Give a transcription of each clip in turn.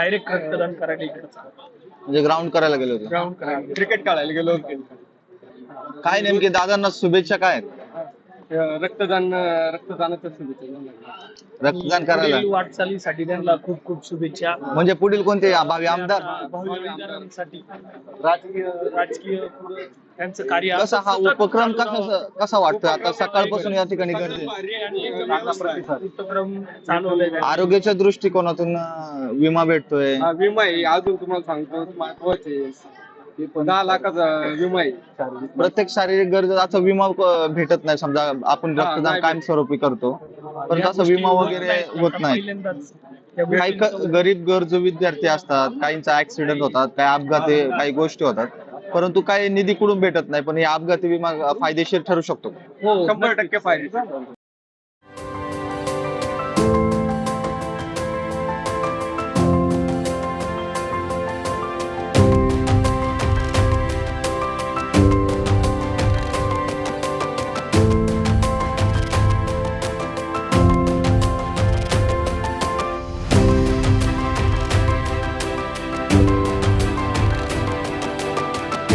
Direct रक्तदान करायला इकडे म्हणजे ग्राउंड करायला गेले होते. ग्राउंड करायला क्रिकेट काढायला गेलो होतो. काय नेमके दादांना शुभेच्छा काय आहेत? रक्तदान रक्तदानाच्या शुभेच्छा रक्तदान करायला. पुढील वाटचालीसाठी त्यांना खूप खूप शुभेच्छा. म्हणजे पुढील कोणते भावी आमदार? भावी आमदारांसाठी. राजकीय राजकीय पुढे त्यांचं कार्य कसा हा सतत उपक्रम चालू कसा. कसा वाटतोय? आता सकाळपासून या ठिकाणी गर्दी. आणि एकदम उपक्रम चालवलाय त्यांनी. आरोग्याच्या दृष्टिकोनातून अं, विमा भेटतोय. हा, विमा आहे. अजून तुम्हाला सांगतो महत्त्वाचे दहा लाखाचा विमा आहे. शारीरिक. प्रत्येक शारीरिक गरजेचा विमा अं, भेटत नाही समजा आपण हा, रक्तदान नाही कायमस्वरूपी करतो. पण तसा विमा वगैरे. होत नाही. पहिल्यांदाच या काही गोष्टींचं गरीब गरजू विद्यार्थी असतात काहींचा ऍक्सिडेंट होतात काही अपघाती काही गोष्टी होतात. परंतु काही निधी कुठून भेटत नाही पण या अपघाती विमा फायदेशीर ठरू शकतो. हो शंभर टक्के फायदे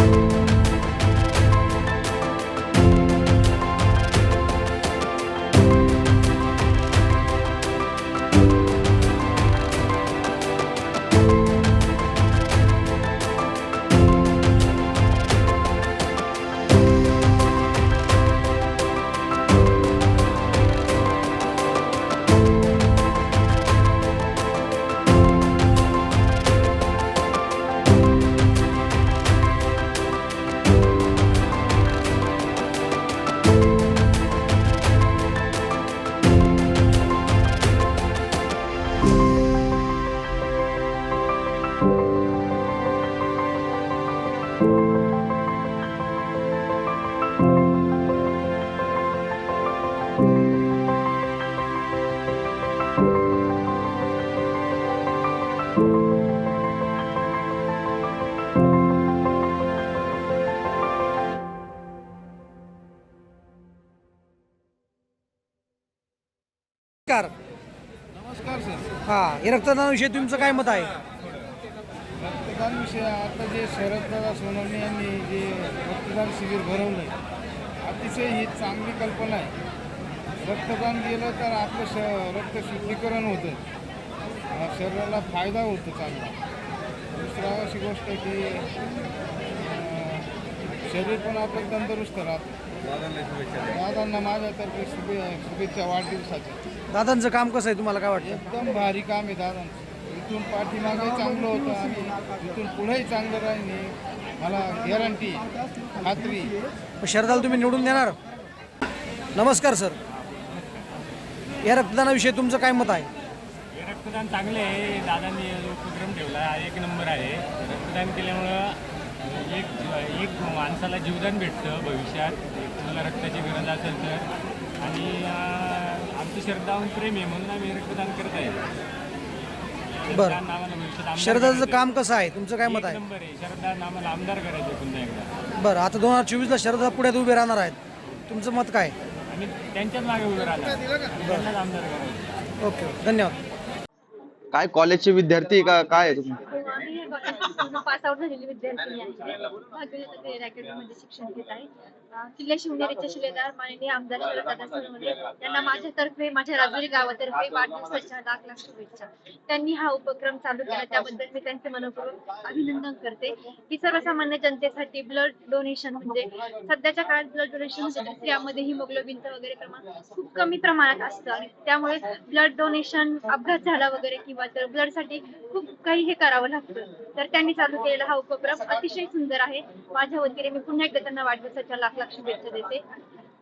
Bye. नमस्कार. नमस्कार सर. हा हे रक्तदानाविषयी तुमचं काय मत आहे? रक्तदान विषय आता जे शरददादा सोनवणे यांनी जे रक्तदान शिबिर भरवलं आहे अतिशय ही चांगली कल्पना आहे. रक्तदान केलं तर आपलं श रक्त शुद्धीकरण होतं शरीराला फायदा होतो चांगला. दुसरा अशी गोष्ट की शरीर पण आपलं तंदुरुस्त राहतं. दादांना माझ्यातर्फे शुभे शुभेच्छा वाढदिवसाच्या. दादांचं काम कसं आहे? तुम्हाला काय वाटतं? एकदम भारी काम आहे दादांचं. इथून पाठीमागे चांगलं होतं आणि इथून पुढेही चांगलं राहील मला गॅरंटी खात्री मग शरदाला तुम्ही निवडून देणार? नमस्कार सर. या रक्तदानाविषयी तुमचं काय मत आहे? हे रक्तदान चांगले आहे. दादांनी जो उपक्रम ठेवला हा एक नंबर आहे. रक्तदान केल्यामुळं एक एक माणसाला जीवदान भेटतं भविष्यात. तुम्हाला रक्ताची गरज असेल तर. आणि आमचं श्रद्धावून प्रेम आहे म्हणून आम्ही रक्तदान करत आहे. बरं. शरदांना आम्हाला भविष्यात आमदार शरदाचं करायचं. काम कसं आहे? तुमचं काय मत एक आहे नंबर आहे. शरदांना आम्हाला आमदार करायचं आहे पुन्हा एकदा. बरं आता दोन हजार चोवीसला शरदा पुण्यात उभे राहणार आहेत. तुमचं मत काय? आणि त्यांच्याच मागे उभे राहणार. त्यांनाच आमदार करायचं ओके धन्यवाद. काय कॉलेजचे विद्यार्थी का काय आहे तुम्ही? पूर्ण पास आउट झालेली विद्यार्थिनी आहे. भाग्यलता क्रीडा अकॅडमीमध्ये शिक्षण घेत आहे. किल्ले शिवनेरीचे शिलेदार माननीय आमदार शरददादा सोनवणे यांना माझ्यातर्फे माझ्या राजुरी गावातर्फे वाढदिवसाच्या लाख लाख शुभेच्छा. त्यांनी हा उपक्रम चालू केला. त्याबद्दल मी त्यांचे मनपूर्वक अभिनंदन करते. की सर्वसामान्य जनतेसाठी ब्लड डोनेशन म्हणजे सध्याच्या काळात ब्लड डोनेशन म्हणजे स्त्रियामध्ये हिमोग्लोबिनचं वगैरे प्रमाण खूप कमी प्रमाणात असतं आणि त्यामुळे ब्लड डोनेशन अपघात झाला वगैरे किंवा तर ब्लडसाठी खूप काही हे करावं लागतं. तर त्यांनी चालू केलेला हा उपक्रम अतिशय सुंदर आहे. माझ्या वतीने मी पुन्हा एकदा त्यांना वाढदिवसाच्या लाख लाख शुभेच्छा देते.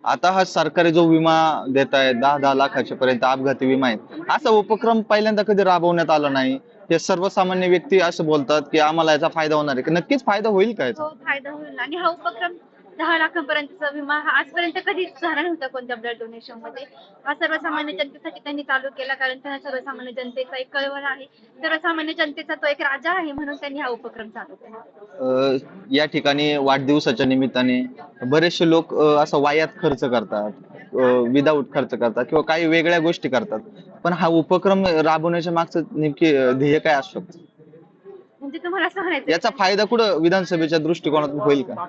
आता हा सरकारी जो विमा देत आहे दहा दहा लाखाच्या पर्यंत अपघाती विमा आहे असा उपक्रम पहिल्यांदा कधी राबवण्यात आला नाही? हे सर्वसामान्य व्यक्ती असं बोलतात की आम्हाला याचा फायदा होणार आहे. की नक्कीच फायदा होईल का याचा? तो फायदा होईल. आणि हा उपक्रम दहा लाखापर्यंतचा विमा हा आजपर्यंत कधीच झाला नव्हता कोणत्या ब्लड डोनेशनमध्ये. हा सर्वसामान्य जनतेसाठी त्यांनी चालू केला कारण त्यांना सर्वसामान्य जनतेचा एक कळवळ आहे. सर्वसामान्य जनतेचा तो एक राजा आहे म्हणून त्यांनी हा उपक्रम चालू केला. या ठिकाणी वाढदिवसाच्या निमित्ताने बरेचसे लोक असं वायात खर्च करतात विदाऊट खर्च करतात किंवा काही वेगळ्या गोष्टी करतात. पण हा उपक्रम राबवण्याच्या मागचं नेमकी ध्येय काय असू शकतं? म्हणजे तुम्हाला असं म्हणायचं याचा फायदा कुठं विधानसभेच्या दृष्टिकोनातून होईल का?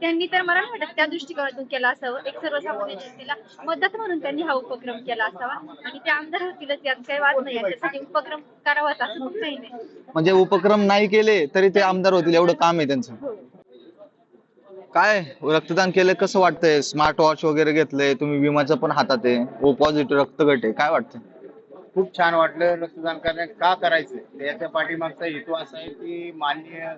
त्यांनी तर मला नाही वाटत त्या दृष्टिकोनातून केला असावं. एक सर्वसामान्य जनतेला मदत म्हणून त्यांनी हा उपक्रम केला असावा. आणि ते आमदार होतीलच यात काही वाद नाही. याच्यासाठी उपक्रम करावाच असं खूप काही नाही. म्हणजे उपक्रम नाही केले तरी ते आमदार होतील एवढं काम आहे त्यांचं. काय? रक्तदान केलं कसं वाटतंय? स्मार्ट वॉच वगैरे घेतलंय तुम्ही विमाचं पण हातात आहे. ओ पॉझिटिव्ह रक्तगट आहे. काय वाटतं खूप छान वाटलं रक्तदान करण्या का करायचं? याच्या पाठीमागचा हेतू असा आहे की माननीय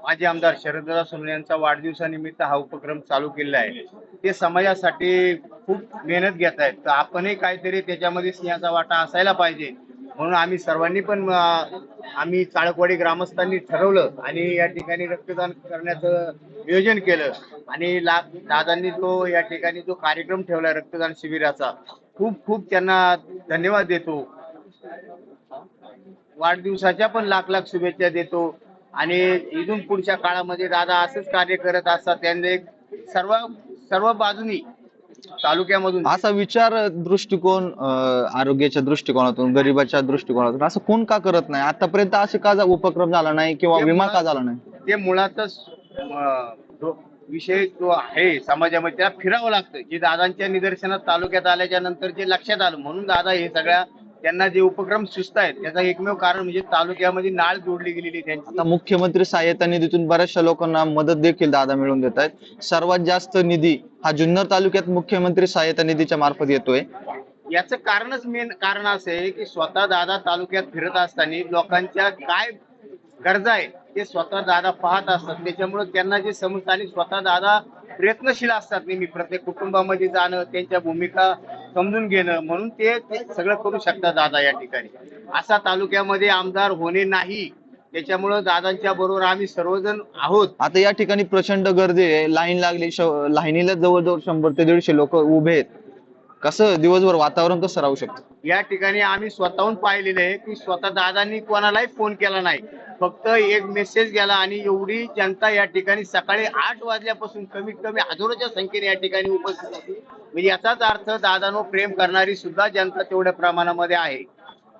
माजी आमदार शरददा सोनवणे यांचा वाढदिवसानिमित्त हा उपक्रम चालू केलेला आहे. ते समाजासाठी खूप मेहनत घेत आहेत. तर आपणही काहीतरी त्याच्यामध्ये सिंहाचा वाटा असायला पाहिजे. म्हणून आम्ही सर्वांनी पण आम्ही चाळकवाडी ग्रामस्थांनी ठरवलं आणि या ठिकाणी रक्तदान करण्याचं नियोजन केलं. आणि ला दादांनी तो या ठिकाणी जो कार्यक्रम ठेवला रक्तदान शिबिराचा खूप खूप त्यांना धन्यवाद देतो. वाढदिवसाच्या पण लाख लाख शुभेच्छा देतो. आणि इथून पुढच्या काळामध्ये दादा असंच कार्य करत असतात त्यांनी सर्व सर्व बाजूनी तालुक्यामधून. असा विचार दृष्टिकोन आरोग्याच्या दृष्टिकोनातून गरिबाच्या दृष्टिकोनातून असं कोण का करत नाही? आतापर्यंत असे का उपक्रम झाला नाही किंवा विमा का झाला नाही? ते मुळातच विषय जो आहे समाजामध्ये त्याला फिरावं लागतं. जे दादांच्या निदर्शनात तालुक्यात आल्याच्यानंतर जे लक्षात आलं म्हणून दादा हे सगळ्या त्यांना जे उपक्रम सुचत आहेत त्याचा एकमेव कारण म्हणजे तालुक्यामध्ये नाळ जोडली गेलेली त्यांची. आता मुख्यमंत्री सहाय्यता निधीतून बऱ्याचशा लोकांना मदत देखील दादा मिळवून देत आहेत. सर्वात जास्त निधी हा जुन्नर तालुक्यात मुख्यमंत्री सहायता निधीच्या मार्फत येतोय. याचं कारणच मेन कारण असं आहे की स्वतः दादा तालुक्यात फिरत असताना लोकांच्या काय गरजा आहे ते स्वतः दादा पाहत असतात. त्याच्यामुळे त्यांना जे समजतं आणि स्वतः दादा प्रयत्नशील असतात नेहमी. प्रत्येक कुटुंबामध्ये जाणं त्यांच्या भूमिका समजून घेणं म्हणून ते ते सगळं करू शकतात दादा या ठिकाणी. असा तालुक्यामध्ये आमदार होणे नाही. त्याच्यामुळे दादांच्या बरोबर आम्ही सर्वजण आहोत. आता या ठिकाणी प्रचंड गर्दी आहे. लाईन लागली लाईनीला जवळजवळ शंभर ते दीडशे लोक उभे आहेत. कसं दिवसभर वातावरण कसं राहू शकतं? या ठिकाणी आम्ही स्वतःहून पाहिलेलं आहे की स्वतः दादांनी कोणालाही फोन केला नाही. फक्त एक मेसेज गेला आणि एवढी जनता या ठिकाणी सकाळी आठ वाजल्यापासून कमीत कमी हजारोच्या संख्येने या ठिकाणी उपस्थित होती. म्हणजे याचाच अर्थ दादानो प्रेम करणारी सुद्धा जनता तेवढ्या प्रमाणामध्ये आहे.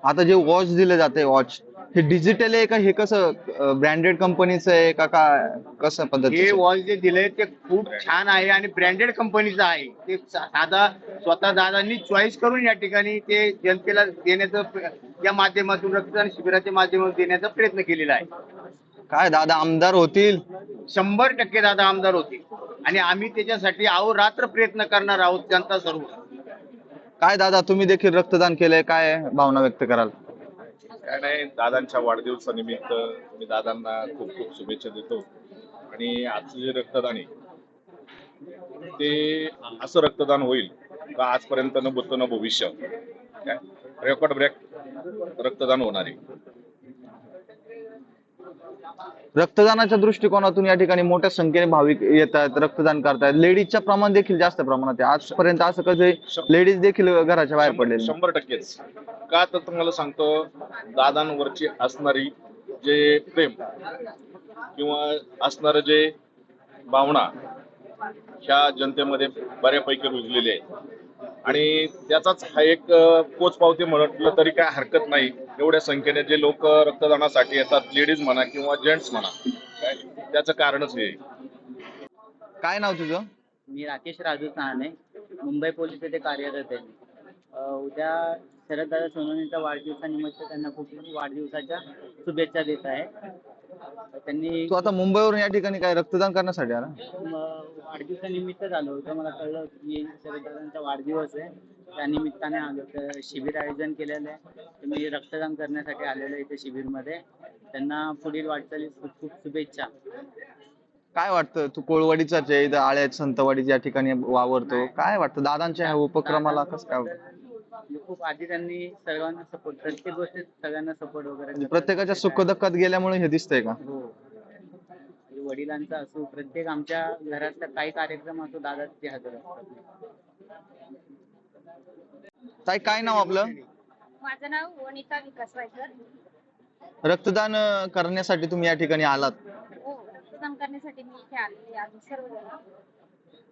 आता जे वॉच दिले जाते वॉच हे डिजिटल आहे का? हे कसं ब्रँडेड कंपनीचं आहे का काय कसं हे वॉच जे दिलंय ते खूप छान आहे आणि ब्रँडेड कंपनीचं आहे. ते सा- साधा स्वतः दादांनी चॉईस करून या ठिकाणी ते जनतेला देण्याचं प्र- या माध्यमातून रक्तदान शिबिराच्या माध्यमातून देण्याचा प्रयत्न केलेला आहे. काय दादा आमदार होतील? शंभर टक्के दादा आमदार होते आणि आम्ही त्याच्यासाठी अहोरात्र प्रयत्न करणार आहोत जनता सर्व काय दादा तुम्ही देखील रक्तदान केलंय? काय भावना व्यक्त कराल? काय नाही दादांच्या वाढदिवसानिमित्त मी दादांना खूप खूप शुभेच्छा देतो. आणि आजचं जे रक्तदान आहे ते असं रक्तदान होईल का आजपर्यंत न भूत न भविष्य काय? रेकॉर्ड ब्रेक रक्तदान होणार आहे. रक्तदानाच्या दृष्टिकोनातून या ठिकाणी मोठ्या संख्येने भाविक येतात रक्तदान करतायत लेडीजच्या प्रमाण देखील जास्त प्रमाणात आहे. आजपर्यंत असं कधी लेडीज देखील घराच्या बाहेर पडले शंभर टक्केच का तर तुम्हाला सांगतो दादांवरची असणारी जे प्रेम किंवा असणार जे भावना ह्या जनतेमध्ये बऱ्यापैकी रुजलेली आहे. आणि त्याचाच हा एक अं, पोचपावती म्हटलं तरी काय हरकत नाही. एवढ्या संख्येने जे लोक रक्तदानासाठी येतात लेडीज म्हणा किंवा जेंट्स म्हणा काय त्याचं कारणच हे. आहे. काय नाव तुझं? मी राकेश राजू चहाणे मुंबई पोलीस येथे कार्यरत आहे. अ, उद्या शरददादा सोनवणेच्या वाढदिवसानिमित्त त्यांना खूप वाढदिवसाच्या शुभेच्छा देत आहे. त्यांनी तू आता मुंबईवरून या ठिकाणी काय रक्तदान करण्यासाठी आला? म, वाढदिवसानिमित्त झालं होतं. मला कळलं की शरददादांचा वाढदिवस आहे. त्या निमित्ताने आलो तर शिबिर आयोजन केलेलं आहे. मी रक्तदान करण्यासाठी आलेलो इथे शिबिरमध्ये. त्यांना पुढील वाटचालीस खूप खूप शुभेच्छा. काय वाटतं? तू कोळवाडीचाच आहे इथं आळ्यात संतवाडी या ठिकाणी वावरतो. काय वाटतं? दादांच्या ह्या उपक्रमाला कसं काय खूप आधी त्यांनी सर्वांना सपोर्ट प्रत्येक गोष्टीत सगळ्यांना सपोर्ट वगैरे म्हणजे. प्रत्येकाच्या सुखदुःखात गेल्यामुळे हे दिसतंय का? हो. वडिलांचा असो प्रत्येक आमच्या घरातला काही कार्यक्रम असो दादा तिथे हजर असतात. ताई काय नाव आपलं? माझं नाव वनिता विकास वायकर. रक्तदान अं, करण्यासाठी तुम्ही या ठिकाणी आलात. हो रक्तदान करण्यासाठी मी इथे आलेले आहे आम्ही सर्वजण.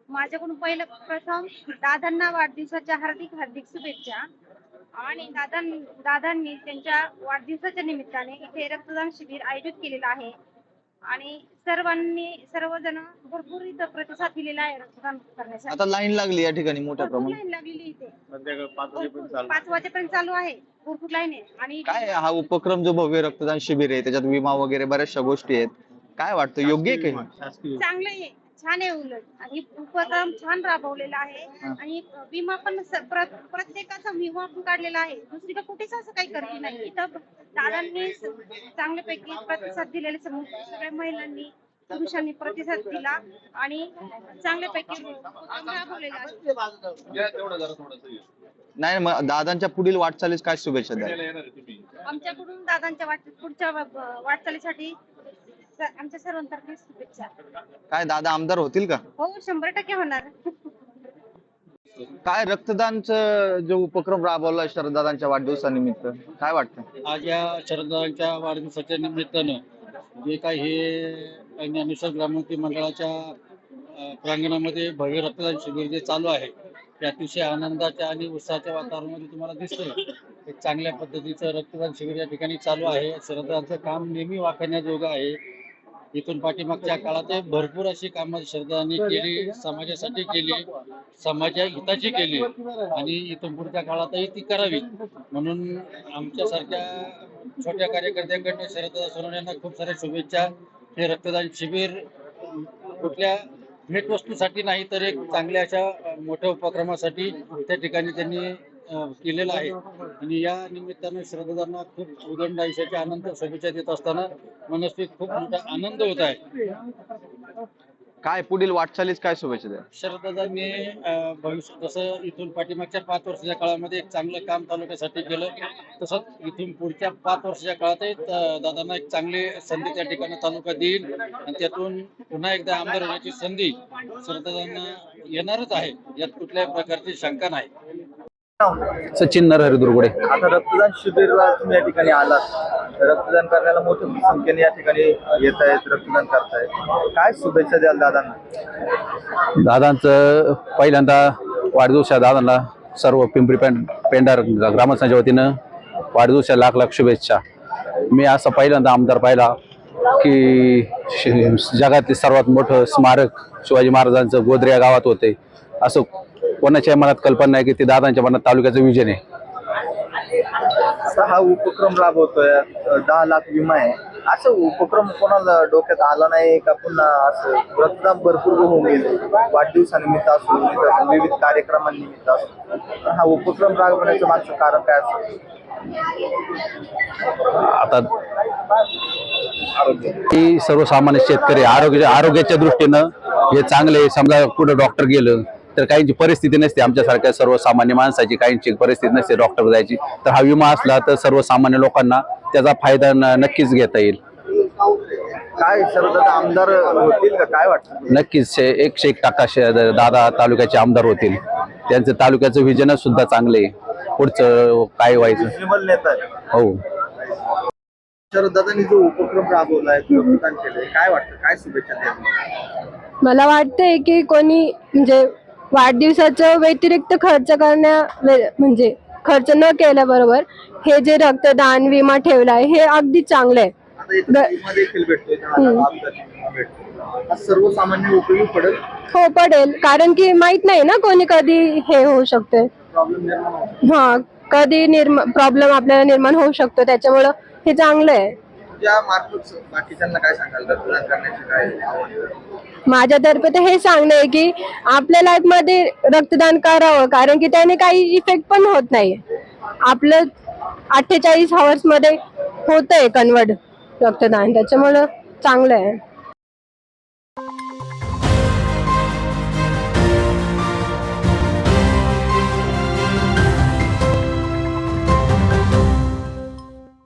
माझ्याकडून पहिलं प्रथम दादांना वाढदिवसाच्या हार्दिक हार्दिक शुभेच्छा आणि दादां दादांनी त्यांच्या वाढदिवसाच्या निमित्ताने इथे रक्तदान शिबिर आयोजित केलेलं आहे. आणि सर्वांनी सर्वजण भरपूर इथं प्रतिसाद दिलेला आहे रक्तदान करण्यासाठी. आता लाईन लागली या ठिकाणी मोठ्या भरपूर प्रमाणात. लाईन लागलेली इथे. संध्याकाळी पाच वाजेपर्यंत चालू. पाच वाजेपर्यंत चालू आहे. भरपूर लाईन आहे. आणि काय हा उपक्रम जो भव्य रक्तदान शिबिर आहे त्याच्यात विमा वगैरे बऱ्याचशा गोष्टी आहेत. काय वाटतं? योग्य आहे का हे? शासकीय चांगलं आहे. छान आहे उलट. आणि उपक्रम छान राबवलेला आहे. आणि विमा पण स- प्र- प्रत्येकाचा विमा पण काढलेला आहे. दुसरीकडे कुठेच असं काही करते नाही. इथं दादांनी स- चांगल्यापैकी प्रतिसाद दिलेले सगळ्या महिलांनी पुरुषांनी प्रतिसाद दिला आणि चांगल्यापैकी उपक्रम राबवलेला आहे. या तेवढं जरा थोडंसं नाही मग दादांच्या पुढील वाटचालीस काय शुभेच्छा द्याल? येणार आहे तुम्ही. आमच्याकडून दादांच्या वाट पुढच्या वा- वाटचालीसाठी स- आमच्या सर्वांतर्फे शुभेच्छा. काय दादा आमदार होतील का? हो शंभर टक्के होणार. काय रक्तदानचं जो उपक्रम राबवला शरददादांच्या वाढदिवसानिमित्त काय वाटतं? आज या शरदांच्या वाढदिवसाच्या निमित्तानं जे काही हे ज्ञानेश्वर ग्रामोन्नती मंडळाच्या अ, प्रांगणामध्ये भव्य रक्तदान शिबिर जे चालू आहे ते अतिशय आनंदाच्या आणि उत्साहाच्या वातावरणामध्ये तुम्हाला दिसतंय. एक चांगल्या पद्धतीचं रक्तदान शिबिर या ठिकाणी चालू आहे. शरदांचं काम नेहमी वाखाणण्याजोगं आहे. इथून पाठीमागच्या काळात भरपूर अशी कामं श्रद्धांनी केली समाजासाठी केली समाजा हिताची केली. आणि इथून पुढच्या काळातही ती करावी. म्हणून आमच्यासारख्या छोट्या कार्यकर्त्यांकडनं श्रद्धा सोनवणे यांना खूप साऱ्या शुभेच्छा. हे रक्तदान शिबिर कुठल्या भेटवस्तूसाठी नाही तर एक चांगल्या अशा मोठ्या उपक्रमासाठी त्या ठिकाणी त्यांनी केलेलं आहे. आणि या निमित्तानं श्रद्धांना खूप उदंड आयुष्याच्या आनंद शुभेच्छा देत असताना मनस्वी खूप मोठा आनंद होत आहे. काय पुढील वाटचालीस काय शुभेच्छा द्याल शरदादांनी अं, भविष्य जसं इथून पाठीमागच्या पाच वर्षाच्या काळामध्ये एक चांगलं काम तालुक्यासाठी केलं तसंच इथून पुढच्या पाच वर्षाच्या काळातही दादांना एक चांगली संधी त्या ठिकाणी तालुका देईल. आणि त्यातून पुन्हा एकदा आमदार होण्याची संधी शरदादांना येणारच आहे. यात कुठल्याही प्रकारची शंका नाही. सचिन नरहरी दुर्गुडे. आता रक्तदान शिबिरला तुम्ही या ठिकाणी आलात. रक्तदान करण्याला मोठ्या संख्येने या ठिकाणी येत आहेत रक्तदान करतायत. काय शुभेच्छा द्याल दादांना? दादांचं पहिल्यांदा वाढदिवसा दादांना सर्व पिंपरी पेंड पेंडार ग्रामस्थांच्या वतीनं वाढदिवसा लाख लाख शुभेच्छा. मी असा पहिल्यांदा आमदार पाहिला की जगातले सर्वात मोठं स्मारक शिवाजी महाराजांचं गोदरे या गावात होते. असं कोणाच्या मनात कल्पना नाही की ते दादांच्या मनात तालुक्याचं विजन आहे. हा उपक्रम राबवतोय दहा लाख विमा आहे. असं उपक्रम कोणाला डोक्यात आला नाही का पुन्हा असं रक्तदान भरपूर होऊन गेले? वाढदिवसानिमित्त असो विविध कार्यक्रमांनिमित्त असो. हा उपक्रम राबवण्याचं मागचं कारण काय असं? आता सर्वसामान्य शेतकरी आरोग्य आरोग्याच्या दृष्टीनं हे चांगले आहे. समजा कुठं डॉक्टर गेलं तर काहींची परिस्थिती नसते. आमच्यासारख्या सर्वसामान्य माणसाची काहींची परिस्थिती नसते डॉक्टर जायची. तर हा विमा असला तर सर्वसामान्य लोकांना त्याचा फायदा न- नक्कीच घेता येईल. काय आमदार होतील का? काय वाटतं? नक्कीच शे- एकशे एक टक्का शे- दादा तालुक्याचे आमदार होतील. त्यांचं तालुक्याचं विजनच सुद्धा चांगले पुढचं काय व्हायचं? विमल नेता आहे हो. शरदादांनी जो उपक्रम राबवलाय काय वाटतं? काय शुभेच्छा मला वाटतंय की कोणी म्हणजे वाढदिवसाचं व्यतिरिक्त खर्च करण्या म्हणजे खर्च न केल्याबरोबर हे जे रक्तदान विमा ठेवलाय हे अगदी चांगलं आहे. हा सर्वसामान्य उपयोगी पडेल? हो पडेल. कारण की माहीत नाही ना कोणी कधी हे होऊ होतो हा कधी निर्मा प्रॉब्लेम आपल्याला निर्माण होऊ शकतो. त्याच्यामुळं हे चांगलं आहे. तुझ्या मार्फत बाकीच्यांना काय सांगाल? रक्तदान करण्याचे काय माझ्यातर्फे तर हे सांगणं आहे की आपल्या लाईफमध्ये रक्तदान करावं कारण की त्याने काही इफेक्ट पण होत नाही आपलं अठ्ठेचाळीस हवर्समध्ये आहे कन्वर्ट रक्तदान त्याच्यामुळं चांगलं आहे.